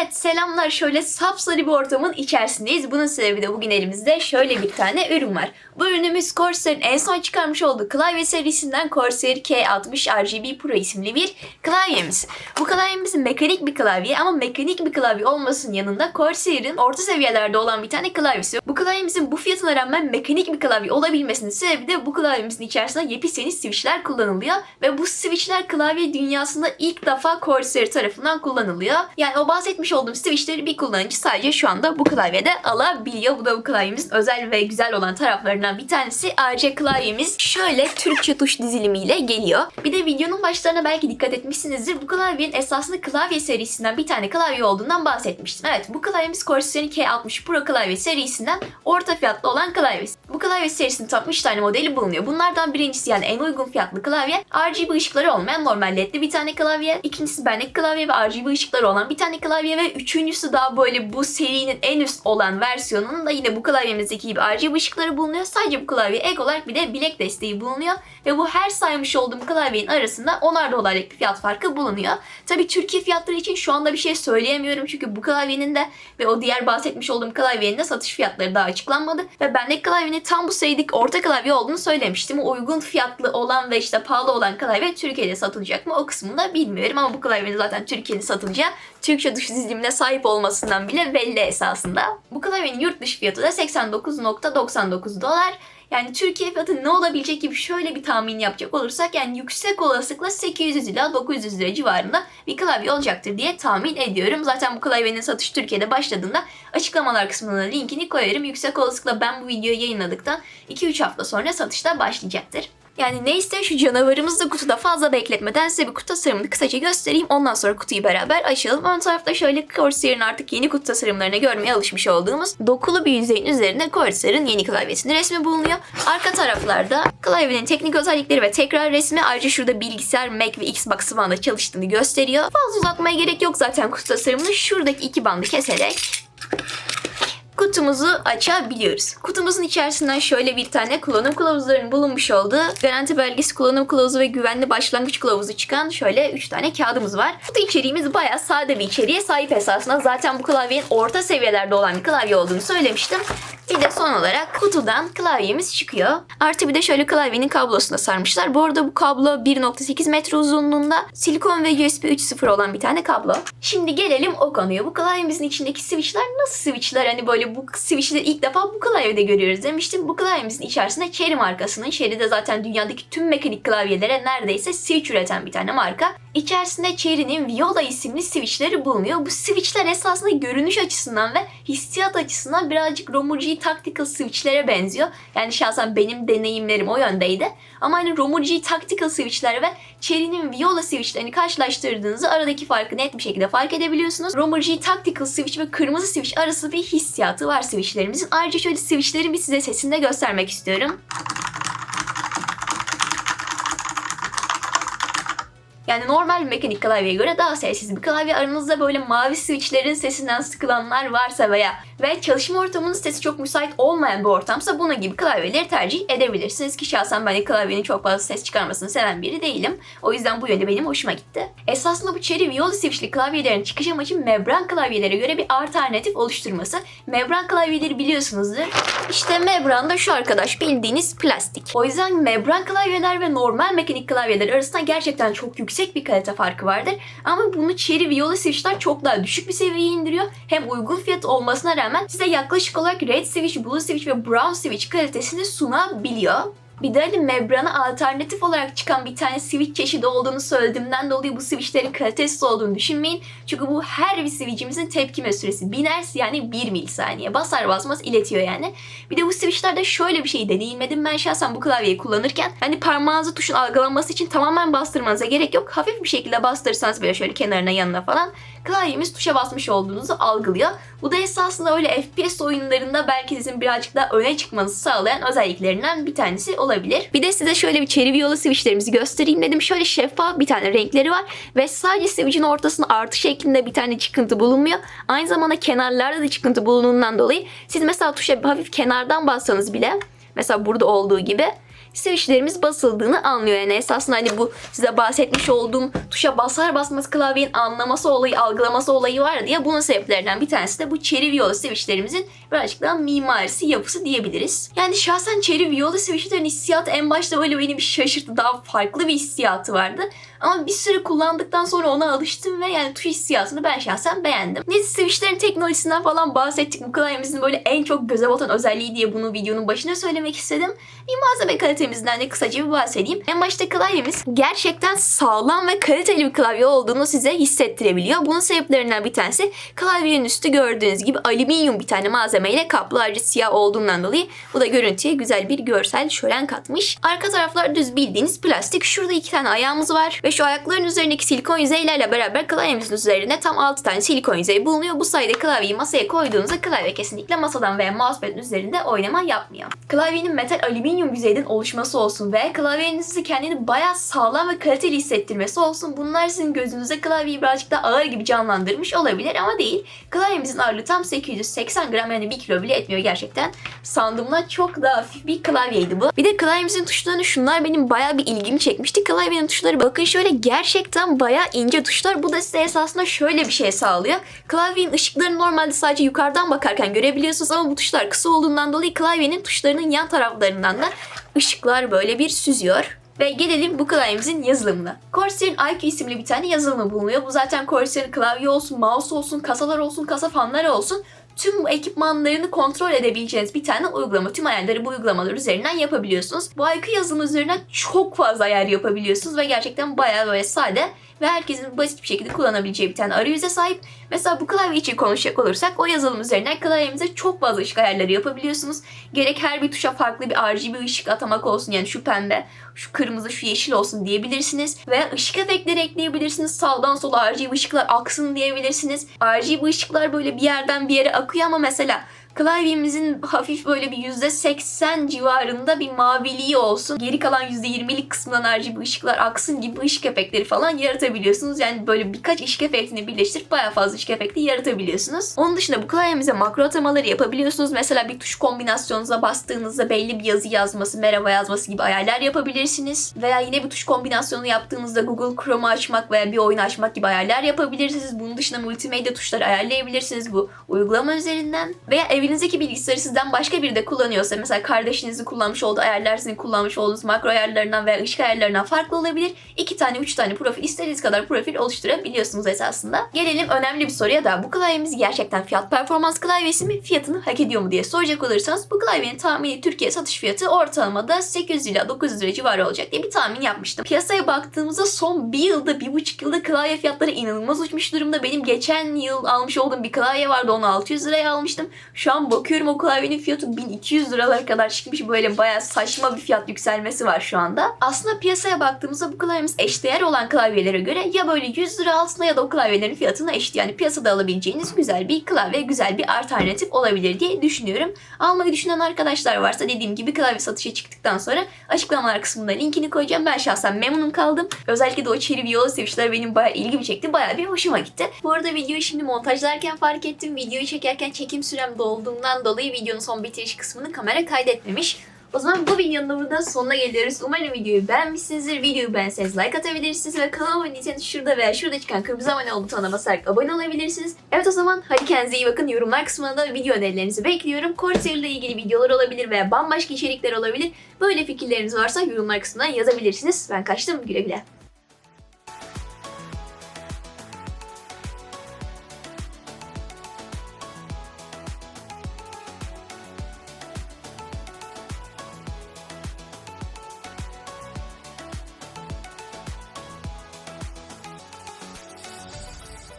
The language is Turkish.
Evet selamlar şöyle sapsarı bir ortamın içerisindeyiz. Bunun sebebi de bugün elimizde şöyle bir tane ürün var. Bu ürünümüz Corsair'in en son çıkarmış olduğu klavye serisinden Corsair K60 RGB Pro isimli bir klavyemiz. Bu klavyemiz mekanik bir klavye ama mekanik bir klavye olmasının yanında Corsair'in orta seviyelerde olan bir tane klavyesi. Bu klavyemizin bu fiyatına rağmen mekanik bir klavye olabilmesinin sebebi de bu klavyemizin içerisinde yepyeni switchler kullanılıyor ve bu switchler klavye dünyasında ilk defa Corsair tarafından kullanılıyor. Yani o bahsetmiş olduğum switchleri bir kullanıcı sadece şu anda bu klavyede alabiliyor. Bu da bu klavyemizin özel ve güzel olan taraflarından bir tanesi. Ayrıca klavyemiz şöyle Türkçe tuş dizilimiyle geliyor. Bir de videonun başlarına belki dikkat etmişsinizdir. Bu klavyenin esasında klavye serisinden bir tane klavye olduğundan bahsetmiştim. Evet bu klavyemiz Corsair'in K60 Pro klavye serisinden orta fiyatlı olan klavyesi. Bu klavye serisinin tam 3 tane modeli bulunuyor. Bunlardan birincisi yani en uygun fiyatlı klavye RGB ışıkları olmayan normal ledli bir tane klavye. İkincisi benlik klavye ve RGB ışıkları olan bir tane klavye ve üçüncüsü daha böyle bu serinin en üst olan versiyonunun da yine bu klavyemizdeki gibi RGB ışıkları bulunuyor. Sadece bu klavye ek olarak bir de bilek desteği bulunuyor ve bu her saymış olduğum klavyenin arasında 10'ar dolarlık bir fiyat farkı bulunuyor. Tabii Türkiye fiyatları için şu anda bir şey söyleyemiyorum çünkü bu klavyenin de ve o diğer bahsetmiş olduğum klavyenin de satış fiyatları daha açıklanmadı ve bendeki klavyenin tam bu serideki orta klavye olduğunu söylemiştim. Uygun fiyatlı olan ve işte pahalı olan klavye Türkiye'de satılacak mı o kısmını da bilmiyorum ama bu klavyenin zaten Türkiye'de satılacağı Türkçe tuş dizilimine sahip olmasından bile belli esasında. Bu klavyenin yurt dışı fiyatı da 89.99 dolar. Yani Türkiye fiyatı ne olabilecek gibi şöyle bir tahmin yapacak olursak yani yüksek olasılıkla 800 ila 900 lira civarında bir klavye olacaktır diye tahmin ediyorum. Zaten bu klavyenin satışı Türkiye'de başladığında açıklamalar kısmına linkini koyarım. Yüksek olasılıkla ben bu videoyu yayınladıktan 2-3 hafta sonra satışta başlayacaktır. Yani neyse şu canavarımızı da kutuda fazla bekletmeden size bir kutu tasarımını kısaca göstereyim. Ondan sonra kutuyu beraber açalım. Ön tarafta şöyle Corsair'in artık yeni kutu tasarımlarını görmeye alışmış olduğumuz dokulu bir yüzeyin üzerinde Corsair'in yeni klavyesinin resmi bulunuyor. Arka taraflarda klavyenin teknik özellikleri ve tekrar resmi ayrıca şurada bilgisayar, Mac ve Xbox One'da çalıştığını gösteriyor. Fazla uzatmaya gerek yok zaten kutu tasarımını. Şuradaki iki bandı keserek kutumuzu açabiliyoruz. Kutumuzun içerisinden şöyle bir tane kullanım kılavuzlarının bulunmuş olduğu garanti belgesi, kullanım kılavuzu ve güvenli başlangıç kılavuzu çıkan şöyle 3 tane kağıdımız var. Kutu içeriğimiz bayağı sade bir içeriğe sahip esasında. Zaten bu klavyenin orta seviyelerde olan bir klavye olduğunu söylemiştim. Bir de son olarak kutudan klavyemiz çıkıyor. Artı bir de şöyle klavyenin kablosuna sarmışlar. Bu arada bu kablo 1.8 metre uzunluğunda silikon ve USB 3.0 olan bir tane kablo. Şimdi gelelim o konuya. Bu klavyemizin içindeki switchler nasıl switchler? Hani böyle bu switchleri ilk defa bu klavyede görüyoruz demiştim. Bu klavyemizin içerisinde Cherry markasının. Cherry de zaten dünyadaki tüm mekanik klavyelere neredeyse switch üreten bir tane marka. İçerisinde Cherry'nin Viola isimli switchleri bulunuyor. Bu switchler esasında görünüş açısından ve hissiyat açısından birazcık Romuji Tactical switchlere benziyor. Yani şahsen benim deneyimlerim o yöndeydi. Ama hani Romuji Tactical switchler ve Cherry'nin Viola switchlerini karşılaştırdığınızda aradaki farkı net bir şekilde fark edebiliyorsunuz. Romuji Tactical switch ve kırmızı switch arası bir hissiyatı var switchlerimizin. Ayrıca şöyle switchleri bir size sesinde göstermek istiyorum. Yani normal bir mekanik klavyeye göre daha sessiz bir klavye. Aranızda böyle mavi switchlerin sesinden sıkılanlar varsa veya ve çalışma ortamının sesi çok müsait olmayan bir ortamsa bunun gibi klavyeleri tercih edebilirsiniz ki şahsen ben de klavyenin çok fazla ses çıkarmasını seven biri değilim. O yüzden bu yönde benim hoşuma gitti. Esasında bu Cherry Viola switchli klavyelerin çıkış amacı membran klavyelere göre bir alternatif oluşturması. Membran klavyeleri biliyorsunuzdur. İşte membran da şu arkadaş bildiğiniz plastik. O yüzden membran klavyeler ve normal mekanik klavyeler arasında gerçekten çok yüksek bir kalite farkı vardır. Ama bunu Cherry Viola switchler çok daha düşük bir seviyeye indiriyor. Hem uygun fiyat olmasına rağmen size yaklaşık olarak Red Switch, Blue Switch ve Brown Switch kalitesini sunabiliyor. Bir de hani membrana alternatif olarak çıkan bir tane switch çeşidi olduğunu söylediğimden dolayı bu switchlerin kalitesiz olduğunu düşünmeyin. Çünkü bu her bir switchimizin tepkime süresi 1000 Hz yani 1 milisaniye. Basar basmaz iletiyor yani. Bir de bu switchlerde şöyle bir şey deneyimledim ben şahsen bu klavyeyi kullanırken. Hani parmağınızı tuşun algılanması için tamamen bastırmanıza gerek yok. Hafif bir şekilde bastırırsanız böyle şöyle kenarına yanına falan klavyemiz tuşa basmış olduğunuzu algılıyor. Bu da esasında öyle FPS oyunlarında belki sizin birazcık daha öne çıkmanızı sağlayan özelliklerinden bir tanesi olabilir. Bir de size şöyle bir Cherry Viola switchlerimizi göstereyim dedim. Şöyle şeffaf bir tane renkleri var ve sadece switch'in ortasında artı şeklinde bir tane çıkıntı bulunmuyor. Aynı zamanda kenarlarda da çıkıntı bulunduğundan dolayı siz mesela tuşa bir hafif kenardan bassanız bile mesela burada olduğu gibi switchlerimiz basıldığını anlıyor. Yani esasında hani bu size bahsetmiş olduğum tuşa basar basmaz klavyenin anlaması olayı, algılaması olayı var diye bunun sebeplerinden bir tanesi de bu Cherry Viola switchlerimizin birazcık daha mimarisi, yapısı diyebiliriz. Yani şahsen Cherry Viola switchlerin hissiyatı en başta böyle beni bir şaşırttı. Daha farklı bir hissiyatı vardı. Ama bir süre kullandıktan sonra ona alıştım ve yani tuş hissiyatını ben şahsen beğendim. Neyse switchlerin teknolojisinden falan bahsettik. Bu klavyemizin böyle en çok göze batan özelliği diye bunu videonun başına söylemek istedim. Bir malzeme kalitemizden de kısaca bir bahsedeyim. En başta klavyemiz gerçekten sağlam ve kaliteli bir klavye olduğunu size hissettirebiliyor. Bunun sebeplerinden bir tanesi klavyenin üstü gördüğünüz gibi alüminyum bir tane malzemeyle kaplı ayrıca siyah olduğundan dolayı bu da görüntüye güzel bir görsel şölen katmış. Arka taraflar düz bildiğiniz plastik. Şurada iki tane ayağımız var ve şu ayakların üzerindeki silikon yüzeylerle beraber klavyemizin üzerinde tam 6 tane silikon yüzeyi bulunuyor. Bu sayede klavyeyi masaya koyduğunuzda klavye kesinlikle masadan veya mousepad'in üzerinde oynama yapmıyor. Klavyenin metal alüminyum yüzeyden oluşması olsun ve klavyenin sizi kendini bayağı sağlam ve kaliteli hissettirmesi olsun. Bunlar sizin gözünüze klavyeyi birazcık daha ağır gibi canlandırmış olabilir ama değil. Klavyemizin ağırlığı tam 880 gram yani 1 kilo bile etmiyor gerçekten. Sandığımdan çok daha hafif bir klavyeydi bu. Bir de klavyemizin tuşlarını şunlar benim bayağı bir ilgimi çekmişti. Klavyenin tuşları bakın şöyle gerçekten bayağı ince tuşlar. Bu da size esasında şöyle bir şey sağlıyor. Klavyenin ışıklarını normalde sadece yukarıdan bakarken görebiliyorsunuz ama bu tuşlar kısa olduğundan dolayı klavyenin tuşlarının yan taraflarından da ışıklar böyle bir süzüyor. Ve gelelim bu klavyemizin yazılımına. Corsair'in IQ isimli bir tane yazılımı bulunuyor. Bu zaten Corsair'in klavye olsun, mouse olsun, kasalar olsun, kasa fanları olsun tüm ekipmanlarını kontrol edebileceğiniz bir tane uygulama. Tüm ayarları bu uygulamalar üzerinden yapabiliyorsunuz. Bu IQ yazılımı üzerinden çok fazla ayar yapabiliyorsunuz ve gerçekten bayağı böyle sade ve herkesin basit bir şekilde kullanabileceği bir tane arayüze sahip. Mesela bu klavye için konuşacak olursak o yazılım üzerinden klavyemize çok fazla ışık ayarları yapabiliyorsunuz. Gerek her bir tuşa farklı bir RGB ışık atamak olsun yani şu pembe, şu kırmızı, şu yeşil olsun diyebilirsiniz. Veya ışık efektleri ekleyebilirsiniz. Sağdan sola RGB ışıklar aksın diyebilirsiniz. RGB ışıklar böyle bir yerden bir yere akıyor ama mesela klavyemizin hafif böyle bir %80 civarında bir maviliği olsun. Geri kalan %20'lik kısmından RGB ışıklar aksın gibi ışık efektleri falan yaratabiliyorsunuz. Yani böyle birkaç ışık efektini birleştirip bayağı fazla ışık efekti yaratabiliyorsunuz. Onun dışında bu klavyemize makro atamaları yapabiliyorsunuz. Mesela bir tuş kombinasyonunuza bastığınızda belli bir yazı yazması, merhaba yazması gibi ayarlar yapabilirsiniz. Veya yine bir tuş kombinasyonu yaptığınızda Google Chrome'u açmak veya bir oyun açmak gibi ayarlar yapabilirsiniz. Bunun dışında multimedya tuşları ayarlayabilirsiniz bu uygulama üzerinden. Veya evinizdeki bilgisayarı sizden başka biri de kullanıyorsa mesela kardeşinizin kullanmış olduğu ayarlar sizin kullanmış olduğunuz makro ayarlarından veya ışık ayarlarından farklı olabilir. İki tane, üç tane profil istediğiniz kadar profil oluşturabiliyorsunuz esasında. Gelelim önemli bir soruya da bu klavyemiz gerçekten fiyat performans klavyesi mi? Fiyatını hak ediyor mu diye soracak olursanız bu klavyenin tahmini Türkiye satış fiyatı ortalamada 800 ila 900 lira civarı olacak diye bir tahmin yapmıştım. Piyasaya baktığımızda son bir yılda, bir buçuk yılda klavye fiyatları inanılmaz uçmuş durumda. Benim geçen yıl almış olduğum bir klavye vardı onu 600 liraya almıştım. Şu an bakıyorum o klavyenin fiyatı 1200 liralara kadar çıkmış. Böyle bayağı saçma bir fiyat yükselmesi var şu anda. Aslında piyasaya baktığımızda bu klavyemiz eşdeğer olan klavyelere göre ya böyle 100 lira altında ya da o klavyelerin fiyatına eşit. Yani piyasada alabileceğiniz güzel bir klavye, güzel bir alternatif olabilir diye düşünüyorum. Almayı düşünen arkadaşlar varsa dediğim gibi klavye satışa çıktıktan sonra açıklamalar kısmında linkini koyacağım. Ben şahsen memnun kaldım. Özellikle de o Cherry Viola switchler benim bayağı ilgimi çekti. Bayağı bir hoşuma gitti. Bu arada videoyu şimdi montajlarken fark ettim. Videoyu çekerken çekim sürem dolduğundan dolayı videonun son bitiriş kısmını kamera kaydetmemiş. O zaman bu videonun da burada sonuna geliyoruz. Umarım videoyu beğenmişsinizdir. Videoyu beğenseniz like atabilirsiniz ve kanalıma abone değilseniz şurada veya şurada çıkan kırmızı abone ol butonuna basarak abone olabilirsiniz. Evet o zaman hadi kendinize iyi bakın. Yorumlar kısmına da video önerilerinizi bekliyorum. Corsair ile ilgili videolar olabilir veya bambaşka içerikler olabilir. Böyle fikirleriniz varsa yorumlar kısmına yazabilirsiniz. Ben kaçtım güle güle.